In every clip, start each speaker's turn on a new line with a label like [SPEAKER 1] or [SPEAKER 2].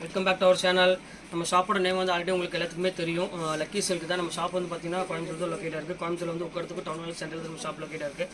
[SPEAKER 1] Welcome back to our channel நம்ம ஷாப்போட name வந்து ஆல்ரெடி உங்களுக்கு எல்லாத்துக்குமே தெரியும். லக்கி செல்க்கு தான். நம்ம ஷாப் வந்து பார்த்தீங்கன்னா கோயம்புத்தூர் லொக்கேட்டாக இருக்குது கோயம்புத்தூர் வந்து உட்காரத்துக்கு டவுன் ஹால் சென்டர் நம்ம ஷாப் லொக்கேட்டாக இருக்குது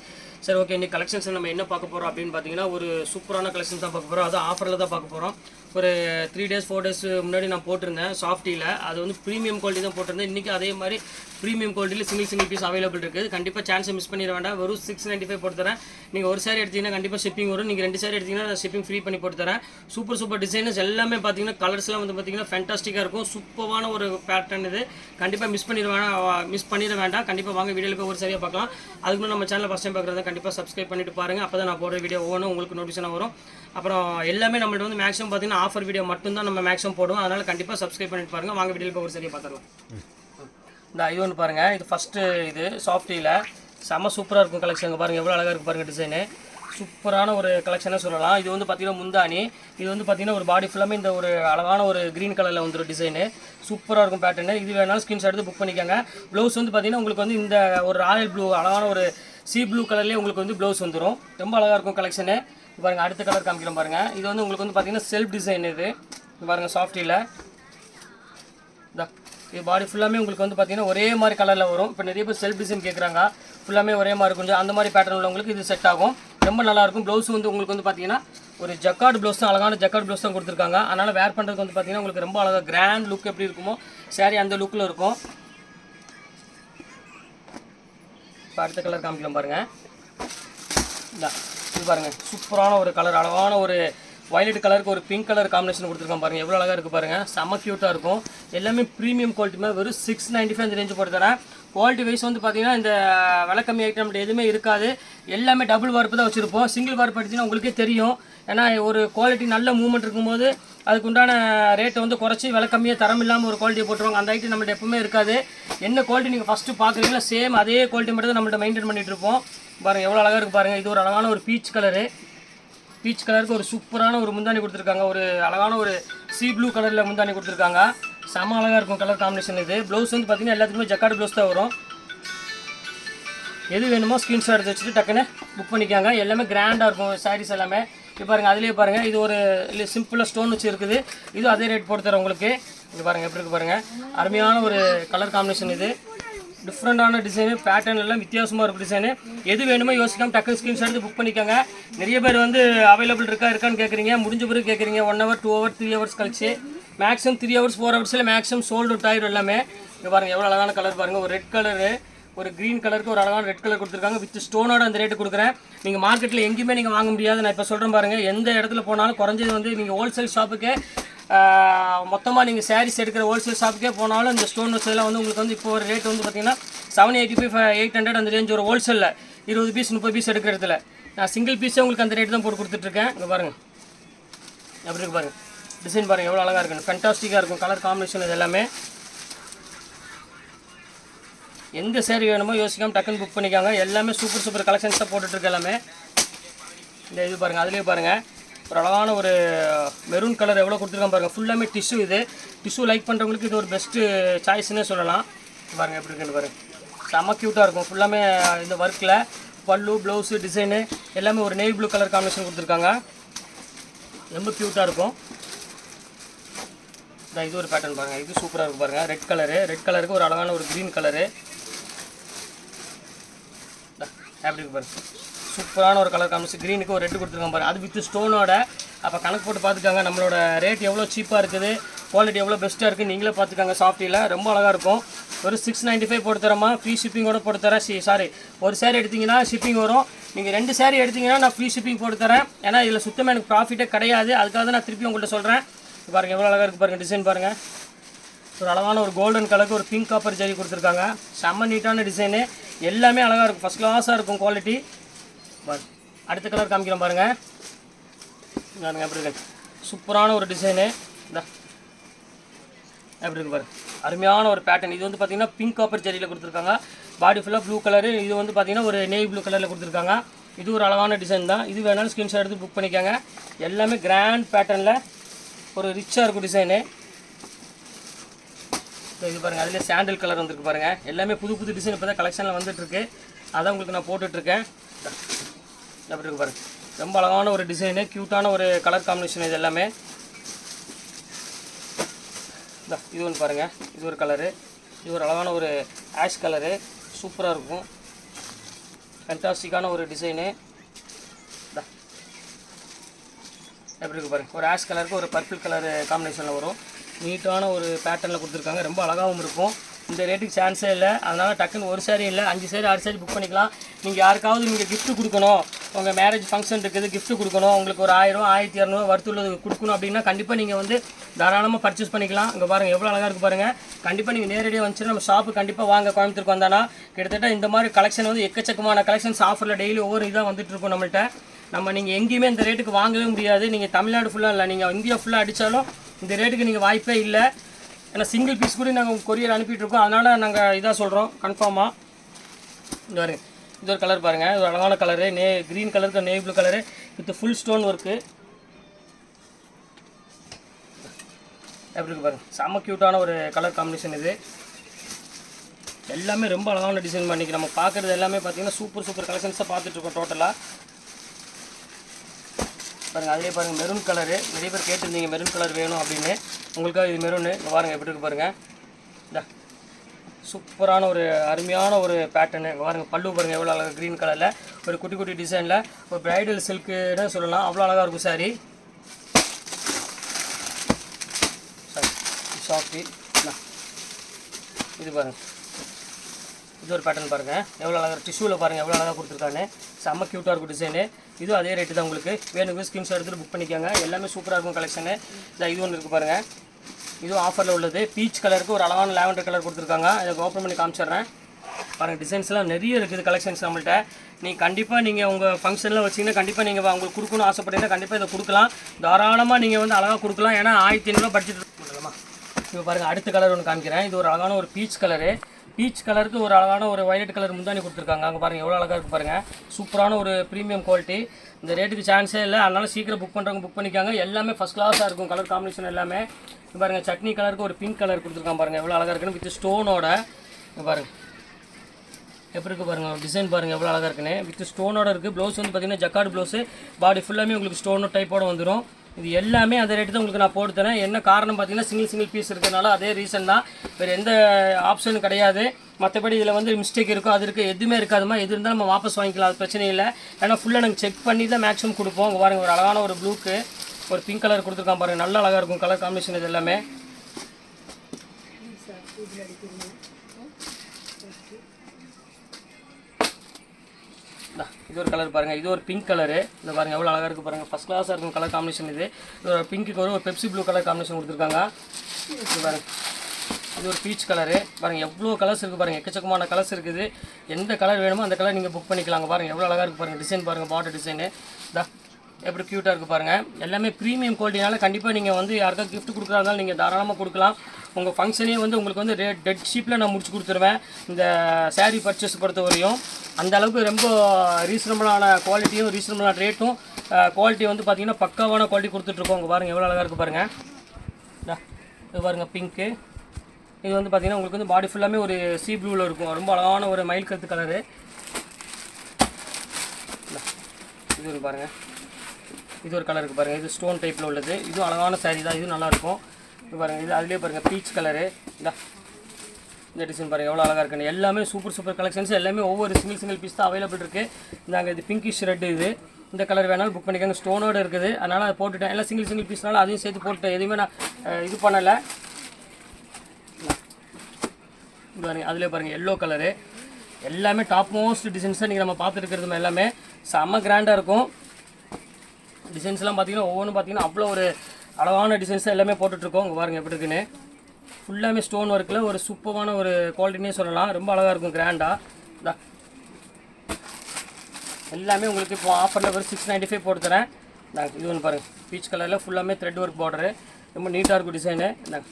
[SPEAKER 1] சரி ஓகே இன்னைக்கு கலெக்ஷன்ஸ் நம்ம என்ன பார்க்க போகிறோம் அப்படின்னு பார்த்தீங்கன்னா ஒரு சூப்பரான கலெக்ஷன்ஸ் தான் பார்க்க போகிறோம் அது ஆஃபரில் தான் பார்க்க போகிறோம் ஒரு த்ரீ டேஸ் ஃபோர் டேஸ் முன்னாடி நான் போட்டிருந்தேன் சாஃப்டியில் அது வந்து ப்ரீமியம் குவாலிட்டி தான் போட்டிருந்தேன். இன்றைக்கி அதே மாதிரி ப்ரீமியம் குவாலிட்டியில் சிங்கிள் சிங்கிள் பீஸ் அவைலபிள் இருக்குது கண்டிப்பாக சான்ஸை மிஸ் பண்ணிட வேண்டாம். வெறும் சிக்ஸ் நைன்ட்டி ஃபைவ் போட்டு தரேன். நீங்கள் ஒரு சாரி எடுத்தீங்கன்னா கண்டிப்பாக ஷிப்பிங் வரும். நீங்கள் ரெண்டு சாரி எடுத்தீங்கன்னா நான் ஷிப்பிங் ஃப்ரீ பண்ணி போட்டு தரேன். சூப்பர் சூப்பர் டிசைனர்ஸ் எல்லாமே பார்த்தீங்கன்னா கலர்ஸ்லாம் வந்து பார்த்தீங்கன்னா ஃபேண்டாஸ்டிக்காக இருக்கும். சூப்பரான ஒரு பேட்டர்ன் இது. கண்டிப்பாக மிஸ் பண்ணிட வேணாம் மிஸ் பண்ணிட வேண்டாம். கண்டிப்பாக வாங்க வீடியோவில் போய் ஒரு சரியாக பார்க்கலாம். அதுக்கு நம்ம சேனல் ஃபஸ்ட் டைம் பார்க்குறத கண்டிப்பாக சப்ஸ்கிரைப் பண்ணிட்டு பாருங்கள் அப்போ தான் நான் போடுற வீடியோ ஒவ்வொன்றும் உங்களுக்கு நோட்டிஃபிகேஷன் வரும். அப்புறம் எல்லாமே நம்மள்ட்ட வந்து மேக்ஸிமம் பார்த்தீங்கன்னா ஆஃபர் வீடியோ மட்டும்தான் நம்ம மேக்ஸிமம் போடுவோம். அதனால் கண்டிப்பாக சப்ஸ்கிரைப் பண்ணிட்டு பாருங்கள் வாங்க வீடியோ போய் ஒரு சரியாக பார்த்துடலாம். இந்த ஐஓன்னு ஒன்று பாருங்கள் இது ஃபஸ்ட்டு இது சாஃப்டியில் செம்ம சூப்பராக இருக்கும் கலெக்ஷன் பாருங்கள் எவ்வளோ அழகாக இருக்குது பாருங்கள் டிசைனு சூப்பரான ஒரு கலெக்ஷனே சொல்லலாம். இது வந்து பார்த்திங்கன்னா முந்தானி இது வந்து பார்த்திங்கன்னா ஒரு பாடி ஃபுல்லாமே இந்த ஒரு அழகான ஒரு க்ரீன் கலரில் வந்துடும் டிசைனு சூப்பராக இருக்கும் பேட்டர்னு இது வேணாலும் ஸ்கிரீன்ஷாட் எடுத்து புக் பண்ணிக்கோங்க. ப்ளவுஸ் வந்து பார்த்தீங்கன்னா உங்களுக்கு வந்து இந்த ஒரு ராயல் ப்ளூ அழகான ஒரு சி ப்ளூ கலர்லேயே உங்களுக்கு வந்து ப்ளவுஸ் வந்துடும் ரொம்ப அழகாக இருக்கும் கலெக்ஷனு பாருங்கள் அடுத்த கலர் காமிக்கிறோம் பாருங்கள் இது வந்து உங்களுக்கு வந்து பார்த்தீங்கன்னா செல்ஃப் டிசைன் இது. இது பாருங்கள் சாஃப்டியில் இந்த இது பாடி ஃபுல்லாமே உங்களுக்கு வந்து பார்த்தீங்கன்னா ஒரே மாதிரி கலரில் வரும். இப்போ நிறைய பேர் செல்ஃப் டிசைன் கேட்குறாங்க ஃபுல்லாமே ஒரே மாதிரி இருக்கும் அந்த மாதிரி பேட்டர்ன் உள்ளவங்களுக்கு இது செட் ஆகும். ரொம்ப நல்லாயிருக்கும் ப்ளவுஸ் வந்து உங்களுக்கு வந்து பார்த்தீங்கன்னா ஒரு ஜக்கார்டு ப்ளவுஸ் தான் அழகான ஜக்கார்டு ப்ளவுஸ் தான் கொடுத்துருக்காங்க. அதனால் வேர் பண்ணுறதுக்கு வந்து பார்த்தீங்கன்னா உங்களுக்கு ரொம்ப அழகாக கிராண்ட் லுக் எப்படி இருக்குமோ சாரி அந்த லுக்கில் இருக்கும். இப்போ அடுத்த கலர் காமிக்கலாம் பாருங்கள் இந்தா இது பாருங்க. சூப்பரான ஒரு கலர் அழகான ஒரு வயலட் கலருக்கு ஒரு பிங்க் கலர் காம்பினேஷன் கொடுத்துருக்கான் பாருங்க. எவ்வளோ அழகாக இருக்குது பாருங்க. செம க்யூட்டாக இருக்கும். எல்லாமே ப்ரீமியம் குவாலிட்டி மாதிரி வெறும் சிக்ஸ் நைன்ட்டி ஃபைவ் அந்த ரேஞ்சு போட்டு தரேன். குவாலிட்டி வைஸ் வந்து பார்த்தீங்கன்னா இந்த விலை கம்மி ஐட்டம் எதுவுமே இருக்காது. எல்லாமே டபுள் வார்ப்பு தான் வச்சுருப்போம். சிங்கிள் வார்ப்பு அடிச்சுன்னா உங்களுக்கே தெரியும். ஏன்னா ஒரு குவாலிட்டி நல்ல மூவ்மெண்ட் இருக்கும்போது அதுக்கு உண்டான ரேட்டை வந்து குறைச்சி விலை கம்மியாக தரம் இல்லாமல் ஒரு குவாலிட்டியை போட்டுருவாங்க. அந்த ஐட்டம் நம்மள்ட்ட எப்பவுமே இருக்காது. என்ன குவாலிட்டி நீங்கள் ஃபஸ்ட்டு பார்க்குறீங்களோ சேம் அதே குவாலிட்டி மட்டும் தான் நம்மள்ட்ட மெயின்டைன் பண்ணிகிட்டு இருப்போம். பாருங்கள் எவ்வளோ அழகாக இருக்குது பாருங்கள் இது ஒரு அழகான ஒரு பீச் கலரு பீச் கலருக்கு ஒரு சூப்பரான ஒரு முந்தானி கொடுத்துருக்காங்க. ஒரு அழகான ஒரு சீ ப்ளூ கலரில் முந்தானி கொடுத்துருக்காங்க. செம அழகாக இருக்கும் கலர் காம்பினேஷன் இது. ப்ளவுஸ் வந்து பார்த்தீங்கன்னா எல்லாத்துக்குமே ஜக்கார்டு ப்ளவுஸ் தான் வரும். எது வேணுமோ ஸ்க்ரீன்ஷாட் எடுத்து வச்சுட்டு டக்குன்னு புக் பண்ணிக்காங்க. எல்லாமே கிராண்டாக இருக்கும். சாரீஸ் எல்லாமே. இது பாருங்கள் அதுலேயே பாருங்கள் இது ஒரு சிம்பிளாக ஸ்டோன் வச்சு இருக்குது இது அதே ரேட் போட்டு தரேன் உங்களுக்கு. இது பாருங்கள் எப்படி இருக்கு பாருங்கள் அருமையான ஒரு கலர் காம்பினேஷன் இது. டிஃப்ரெண்டான டிசைனு பேட்டர்ன் எல்லாம் வித்தியாசமாக இருக்கும் டிசைனு எது வேணுமோ யோசிக்காமல் டக்குனு ஸ்க்ரீன்ஷாட் எடுத்து புக் பண்ணிக்கோங்க. நிறைய பேர் வந்து அவைலபிள் இருக்கா இருக்கான்னு கேட்குறீங்க முடிஞ்ச பிறகு கேட்குறீங்க one hour two hour three hours கழிச்சு. மேக்ஸிமம் த்ரீ ஹவர்ஸ் ஃபோர் ஹவர்ஸில் மேக்ஸிமம் சோல்டு டயர் ஆயிடும் எல்லாமே. இங்கே பாருங்கள் எவ்வளோ அழகான கலர் பாருங்கள் ஒரு ரெட் கலரு ஒரு க்ரீன் கலருக்கு ஒரு அழகான ரெட் கலர் கொடுத்துருக்காங்க. வித் ஸ்டோனோட அந்த ரேட்டு கொடுக்குறேன். நீங்கள் மார்க்கெட்டில் எங்கேயுமே நீங்கள் வாங்க முடியாது. நான் இப்போ சொல்கிறேன் பாருங்கள் எந்த இடத்துல போனாலும் குறைஞ்சது வந்து நீங்கள் ஹோல்சேல் ஷாப்புக்கே மொத்தமாக நீங்கள் சாரீஸ் எடுக்கிற ஹோல்சேல் ஷாப்புக்கே போனாலும் இந்த ஸ்டோன் வச்சதெல்லாம் வந்து உங்களுக்கு வந்து இப்போ ஒரு ரேட் வந்து பார்த்தீங்கன்னா seven eighty five eight hundred அந்த ரேஞ்ச் ஒரு ஹோல்சேலில் இருபது பீஸ் முப்பது பீஸ் எடுக்கிற இடத்துல. நான் சிங்கிள் பீஸே உங்களுக்கு அந்த ரேட் தான் போட்டு கொடுத்துட்ருக்கேன். இங்கே பாருங்கள் எப்படி இருக்கு பாருங்கள் டிசைன் பாருங்கள் எவ்வளோ அழகாக இருக்குன்னு. ஃபென்டாஸ்டிக்காக இருக்கும். கலர் காம்பினேஷன் இது எல்லாமே. எந்த சேரீ வேணுமோ யோசிக்காமல் டக்குன்னு புக் பண்ணிக்காங்க. எல்லாமே சூப்பர் சூப்பர் கலெக்ஷன்ஸ் தான் போட்டுட்ருக்கு எல்லாமே. இந்த இது பாருங்கள் அதுலேயே பாருங்கள் ஒரு அழகான ஒரு மெரூன் கலர் எவ்வளோ கொடுத்துருக்காங்க பாருங்கள் ஃபுல்லாமே டிஷ்யூ இது. டிஷ்யூ லைக் பண்ணுறவங்களுக்கு இது ஒரு பெஸ்ட்டு சாய்ஸ்னே சொல்லலாம். பாருங்கள் எப்படி இருக்குன்னு பாருங்கள் செம்ம க்யூட்டாக இருக்கும். ஃபுல்லாமே இந்த ஒர்க்கில் பல்லு ப்ளவுஸு டிசைனு எல்லாமே ஒரு நெய் ப்ளூ கலர் காம்பினேஷன் கொடுத்துருக்காங்க. ரொம்ப க்யூட்டாக இருக்கும். இந்த இது ஒரு பேட்டர்ன் பாருங்கள் இது சூப்பராக இருக்கும் பாருங்கள் ரெட் கலரு ரெட் கலருக்கு ஒரு அழகான ஒரு க்ரீன் கலரு எப்படி இருக்கு பாருங்க சூப்பரான ஒரு கலர் காமிச்சு. க்ரீனுக்கு ஒரு ரெட்டு கொடுத்துருக்காங்க பாருங்க அது வித் ஸ்டோனோட அப்போ கணக்கு போட்டு பார்த்துக்காங்க. நம்மளோட ரேட் எவ்வளோ சீப்பாக இருக்குது? குவாலிட்டி எவ்வளோ பெஸ்ட்டாக இருக்குது? நீங்களே பார்த்துக்காங்க சாஃப்டியில் ரொம்ப அழகாக இருக்கும். ஒரு சிக்ஸ் நைன்ட்டி ஃபைவ் போட்டு தரமா ஃப்ரீ ஷிப்பிங்கோட போட்டு தரேன். சி சாரி ஒரு சேரீ எடுத்தீங்கன்னா ஷிப்பிங் வரும். நீங்கள் ரெண்டு சேரீ எடுத்தீங்கன்னா நான் ஃப்ரீ ஷிப்பிங் போட்டு தரேன். ஏன்னா இதில் சுத்தமாக எனக்கு ப்ராஃபிட்டே கிடையாது. அதுக்காக தான் நான் திருப்பி உங்கள்கிட்ட சொல்கிறேன் பாருங்கள் எவ்வளோ அழகாக இருக்குது பாருங்கள் டிசைன் பாருங்கள் ஒரு அழகான ஒரு கோல்டன் கலருக்கு ஒரு பிங்க் காப்பர் ஜரி கொடுத்துருக்காங்க. செம்ம நீட்டான டிசைனு எல்லாமே அழகாக இருக்கும். ஃபஸ்ட் கிளாஸாக இருக்கும் குவாலிட்டி அடுத்த கலர் காமிக்கிறோம் பாருங்கள் பாருங்கள் எப்படி இருக்கு? சூப்பரான ஒரு டிசைனு இந்த. எப்படி இருக்கு பாரு? அருமையான ஒரு பேட்டர்ன் இது வந்து பார்த்தீங்கன்னா பிங்க் காப்பர் ஜரியில் கொடுத்துருக்காங்க. பாடி ஃபுல்லாக ப்ளூ கலரு இது வந்து பார்த்தீங்கன்னா ஒரு நேவி ப்ளூ கலரில் கொடுத்துருக்காங்க. இது ஒரு அழகான டிசைன் தான். இது வேணாலும் ஸ்க்ரீன்ஷாட் எடுத்து புக் பண்ணிக்கோங்க. எல்லாமே கிராண்ட் பேட்டர்னில் ஒரு ரிச்சாக இருக்கும் டிசைனு ஸோ இது பாருங்கள் அதிலே சாண்டில் கலர் வந்துருக்கு பாருங்கள் எல்லாமே புது புது டிசைன் இப்போ தான் கலெக்ஷனில் வந்துட்டுருக்கு. அதான் உங்களுக்கு நான் போட்டுட்ருக்கேன் எப்படி இருக்கு பாருங்கள் ரொம்ப அழகான ஒரு டிசைனு க்யூட்டான ஒரு கலர் காம்பினேஷன் இது எல்லாமே. இது ஒன்று பாருங்கள் இது ஒரு கலரு இது ஒரு அழகான ஒரு ஆஷ் கலரு சூப்பராக இருக்கும். ஃபென்டாஸ்டிக்கான ஒரு டிசைனு எப்படி இருக்கு பாருங்கள் ஒரு ஆஷ் கலருக்கு ஒரு பர்பிள் கலர் காம்பினேஷனில் வரும். நீட்டான ஒரு பேட்டர்னில் கொடுத்துருக்காங்க. ரொம்ப அழகாகவும் இருக்கும். இந்த ரேட்டுக்கு சான்ஸே இல்லை. அதனால் டக்குன்னு ஒரு சாரி இல்லை அஞ்சு சாரி ஆறு சாரி புக் பண்ணிக்கலாம். நீங்கள் யாருக்காவது நீங்கள் கிஃப்ட்டு கொடுக்கணும். உங்கள் மேரேஜ் ஃபங்க்ஷன் இருக்குது கிஃப்ட்டு கொடுக்கணும். உங்களுக்கு ஒரு ஆயிரம் ஆயிரத்தி இரநூறு வருத்துள்ளது கொடுக்கணும் அப்படின்னா கண்டிப்பாக நீங்கள் வந்து தாராளமாக பர்ச்சேஸ் பண்ணிக்கலாம். இங்கே பாருங்கள் எவ்வளோ அழகாக இருக்குது பாருங்கள் கண்டிப்பாக நீங்கள் நேரடியாக வந்துச்சுன்னா நம்ம ஷாப்பு கண்டிப்பாக வாங்க கோயம்புத்தூருக்கு வந்தானா கிட்டத்தட்ட இந்த மாதிரி கலெக்ஷன் வந்து எக்கச்சக்கமான கலெக்ஷன்ஸ் ஆஃபரில் டெய்லி ஒவ்வொரு இதாக வந்துட்டு இருக்கும் நம்ம நீங்கள் எங்கேயுமே இந்த ரேட்டுக்கு வாங்கவே முடியாது. நீங்கள் தமிழ்நாடு ஃபுல்லாக இல்லை நீங்கள் இந்தியா ஃபுல்லாக அடித்தாலும் இந்த ரேட்டுக்கு நீங்கள் வாய்ப்பே இல்லை. ஏன்னா சிங்கிள் பீஸ் கூட நாங்கள் கொரியர் அனுப்பிட்டுருக்கோம். அதனால் நாங்கள் இதாக சொல்கிறோம் கன்ஃபார்மாக இந்த பாருங்க. இது ஒரு கலர் பாருங்கள் இது அழகான கலரு நே க்ரீன் கலருக்கு navy blue colour with full stone work எப்படி இருக்கு பாருங்க. செம்ம க்யூட்டான ஒரு கலர் காம்பினேஷன் இது. எல்லாமே ரொம்ப அழகான டிசைன் பண்ணிக்கு நம்ம பார்க்குறது எல்லாமே பார்த்தீங்கன்னா சூப்பர் சூப்பர் கலெக்ஷன்ஸாக பார்த்துட்ருக்கோம் டோட்டலாக பாருங்கள் அதிலே பாருங்கள் மெரூன் கலரு நிறைய பேர் கேட்டிருந்தீங்க மெரூன் கலர் வேணும் அப்படின்னு. உங்களுக்காக இது மெரூனு பாருங்கள் எப்படி இருக்கு பாருங்கள் இந்த சூப்பரான ஒரு அருமையான ஒரு பேட்டர்னு பாருங்க பல்லு பாருங்கள் எவ்வளோ அழகாக க்ரீன் கலரில் ஒரு குட்டி குட்டி டிசைனில் ஒரு பிரைடல் சில்க்குன்னு சொல்லலாம். அவ்வளோ அழகாக இருக்கும் சாரி சாரி சாஃப்டி இது பாருங்கள் இது ஒரு பேட்டர்ன் பாருங்கள் எவ்வளோ அழகாக டிஷ்யூவில் பாருங்கள் எவ்வளோ அழகாக கொடுத்துருக்கான்னு. செம்ம க்யூட்டாக இருக்கும் டிசைனு இதுவும் அதே ரேட்டு தான் உங்களுக்கு. வேணுங்க ஸ்கிரீன்ஷாட் எடுத்துகிட்டு புக் பண்ணிக்கோங்க. எல்லாமே சூப்பராக இருக்கும் கலெக்ஷனு இந்த இது ஒன்று இருக்குது பாருங்கள் இதுவும் ஆஃபரில் உள்ளது. பீச் கலருக்கு ஒரு அழகான லாவெண்டர் கலர் கொடுத்துருக்காங்க. இதை ஓப்பன் பண்ணி காமிச்சிடுறேன். பாருங்கள் டிசைன்ஸ்லாம் நிறைய இருக்குது கலெக்ஷன்ஸ் நம்மள்கிட்ட நீங்கள் கண்டிப்பாக நீங்கள் உங்கள் ஃபங்க்ஷனில் வச்சிங்கன்னா கண்டிப்பாக நீங்கள் உங்களுக்கு கொடுக்கணும்னு ஆசைப்பட்டீங்கன்னா கண்டிப்பாக இதை கொடுக்கலாம். தாராளமாக நீங்கள் வந்து அழகாக கொடுக்கலாம். ஏன்னா ஆயிரத்தி ஐநூறுரூவா பட்ஜெட் பண்ணலாமா இப்போ பாருங்கள் அடுத்த கலர் ஒன்று காமிக்கிறேன். இது ஒரு அழகான ஒரு பீச் கலரு பீச் கலருக்கு ஒரு அழகான ஒரு வயலட் கலர் முந்தானி கொடுத்துருக்காங்க. அங்கே பாருங்கள் எவ்வளோ அழகாக இருக்கு பாருங்கள் சூப்பரான ஒரு ப்ரீமியம் குவாலிட்டி இந்த ரேட்டுக்கு சான்ஸே இல்லை. அதனால் சீக்கிரம் புக் பண்ணுறவங்க புக் பண்ணிக்காங்க. எல்லாமே ஃபஸ்ட் கிளாஸாக இருக்கும் கலர் காம்பினேஷன் எல்லாமே. பாருங்கள் சட்னி கலருக்கு ஒரு பிங்க் கலர் கொடுத்துருக்காங்க பாருங்கள் எவ்வளோ அழகாக இருக்குன்னு வித் ஸ்டோனோட பாருங்கள் எப்படி இருக்கு பாருங்கள் டிசைன் பாருங்கள் எவ்வளோ அழகாக இருக்குன்னு. வித் ஸ்டோனோட இருக்குது ப்ளவுஸ் வந்து பார்த்தீங்கன்னா ஜக்கார்டு ப்ளவுஸு பாடி ஃபுல்லாமே உங்களுக்கு ஸ்டோனோ டைப்போட வந்துடும் இது எல்லாமே அந்த ரேட்டு தான் உங்களுக்கு நான் போட்டு தரேன். என்ன காரணம் பார்த்தீங்கன்னா சிங்கிள் சிங்கிள் பீஸ் இருக்கிறதுனால அதே ரீசன் தான். வேறு எந்த ஆப்ஷனும் கிடையாது. மற்றபடி இதில் வந்து மிஸ்டேக் இருக்கும் அது இருக்குது எதுவுமே இருக்காதுமா எது இருந்தாலும் நம்ம வாபஸ் வாங்கிக்கலாம் அது பிரச்சனை இல்லை. ஏன்னா ஃபுல்லாக நாங்கள் செக் பண்ணி தான் மேக்ஸிமம் கொடுப்போம். இங்க பாருங்கள் ஒரு அழகான ஒரு ப்ளூக்கு ஒரு பிங்க் கலர் கொடுத்துருக்கான் பாருங்கள் நல்ல அழகாக இருக்கும் கலர் காம்பினேஷன் இது எல்லாமே. இது ஒரு கலர் பாருங்கள் இது ஒரு பிங்க் கலரு இந்த பாருங்கள் எவ்வளோ அழகாக இருக்குது பாருங்கள் ஃபஸ்ட் கிளாஸாக இருக்கும் கலர் காம்பினேஷன் இது. இது ஒரு பிங்க்கு ஒரு பெப்சி ப்ளூ கலர் காம்பினேஷன் கொடுத்துருக்காங்க. இது பாருங்கள் இது ஒரு பீச் கலரு பாருங்கள் எவ்வளோ கலர்ஸ் இருக்குது பாருங்கள் எக்கச்சக்கமான கலர்ஸ் இருக்குது. எந்த கலர் வேணுமோ அந்த கலர் நீங்கள் புக் பண்ணிக்கலாங்க. பாருங்கள் எவ்வளோ அழகாக இருக்குது பாருங்கள் டிசைன் பாருங்கள் பாட்டர் டிசைனு இதா எப்படி க்யூட்டாக இருக்குது பாருங்கள் எல்லாமே ப்ரீமியம் குவாலிட்டினால கண்டிப்பாக நீங்கள் வந்து யாருக்காவது கிஃப்ட் கொடுக்குறா இருந்தாலும் நீங்கள் தாராளமாக கொடுக்கலாம் உங்கள் ஃபங்க்ஷனே வந்து உங்களுக்கு வந்து ரேட் டெட் ஷீப்பில் நான் முடிச்சு கொடுத்துருவேன். இந்த சாரீ பர்ச்சேஸ் பொறுத்த வரையும் அந்த அளவுக்கு ரொம்ப ரீசனபிளான குவாலிட்டியும் ரீசனபிளான ரேட்டும் குவாலிட்டி வந்து பார்த்தீங்கன்னா பக்காவான குவாலிட்டி கொடுத்துட்ருக்கோம். உங்கள் பாருங்கள் எவ்வளோ அழகாக இருக்குது பாருங்கள் இது பாருங்கள் பிங்க்கு இது வந்து பார்த்திங்கன்னா உங்களுக்கு வந்து பாடி ஃபுல்லாமே ஒரு சீ ப்ளூவில் இருக்கும். ரொம்ப அழகான ஒரு மயில் கருத்து கலரு இது ஒரு பாருங்கள் இது ஒரு கலர் இருக்குது பாருங்கள் இது ஸ்டோன் டைப்பில் உள்ளது. இதுவும் அழகான சாரீ தான். இதுவும் நல்லாயிருக்கும் இது பாருங்கள் இது அதுலேயே பாருங்கள் பீச் கலரு இந்த இந்த டிசைன் பாருங்கள் எவ்வளோ அழகாக இருக்குன்னு. எல்லாமே சூப்பர் சூப்பர் கலெக்ஷன்ஸ் எல்லாமே ஒவ்வொரு சிங்கிள் சிங்கிள் பீஸ் தான் அவைலபிள் இருக்குது நாங்கள் இது பிங்கிஷ் ரெட் இது. இந்த கலர் வேணாலும் புக் பண்ணிக்கோங்க. ஸ்டோனோடு இருக்குது. அதனால் அதை போட்டுட்டேன். எல்லாம் சிங்கிள் சிங்கிள் பீஸ்னால அதையும் சேர்த்து போட்டுட்டேன். எதுவுமே நான் இது பண்ணலை. இது பாருங்க அதிலே பாருங்கள் எல்லோ கலரு எல்லாமே டாப் மோஸ்ட் டிசைன்ஸாக நீங்கள் நம்ம பார்த்துருக்கிறது எல்லாமே செம்ம கிராண்டாக இருக்கும். டிசைன்ஸ்லாம் பார்த்தீங்கன்னா ஒவ்வொன்றும் பார்த்தீங்கன்னா அவ்வளோ ஒரு அழகான டிசைன்ஸாக எல்லாமே போட்டுட்ருக்கோம் இங்கே பாருங்கள் எப்படி இருக்குன்னு. ஃபுல்லாமே ஸ்டோன் ஒர்க்கில் ஒரு சூப்பரான ஒரு குவாலிட்டினே சொல்லலாம். ரொம்ப அழகாக இருக்கும் கிராண்டாக இதா எல்லாமே உங்களுக்கு இப்போ ஆஃபரில் ஒரு சிக்ஸ் நைன்ட்டி ஃபைவ் போட்டு தரேன் இந்தாங்க இது ஒன்று பாருங்கள் பீச் கலரில் ஃபுல்லாமே த்ரெட் ஒர்க் பார்டரு ரொம்ப நீட்டாக இருக்கும் டிசைனு இந்தாங்க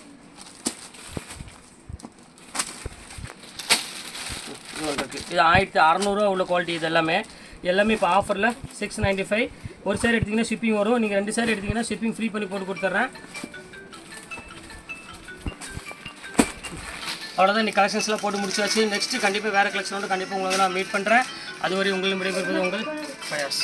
[SPEAKER 1] இது ஒன்று இருக்குது இது ஆயிரத்தி அறநூறுவா உள்ள குவாலிட்டி இது எல்லாமே. எல்லாமே இப்போ ஆஃபரில் சிக்ஸ் நைன்ட்டி ஃபைவ் ஒரு சேர் எடுத்திங்கன்னா ஷிப்பிங் வரும். நீங்கள் ரெண்டு சேர் எடுத்திங்கன்னா ஷிப்பிங் ஃப்ரீ பண்ணி போட்டு கொடுத்துட்றேன். அவ்வளோதான் இந்த கலெக்ஷன்ஸ்லாம் போட்டு முடிச்சாச்சு. நெக்ஸ்ட்டு கண்டிப்பாக வேறு கலெக்ஷனோட கண்டிப்பாக உங்களை நான் மீட் பண்ணுறேன் அதுவரை உங்களின் விடைபெறுவது உங்கள் ஃபயர்ஸ்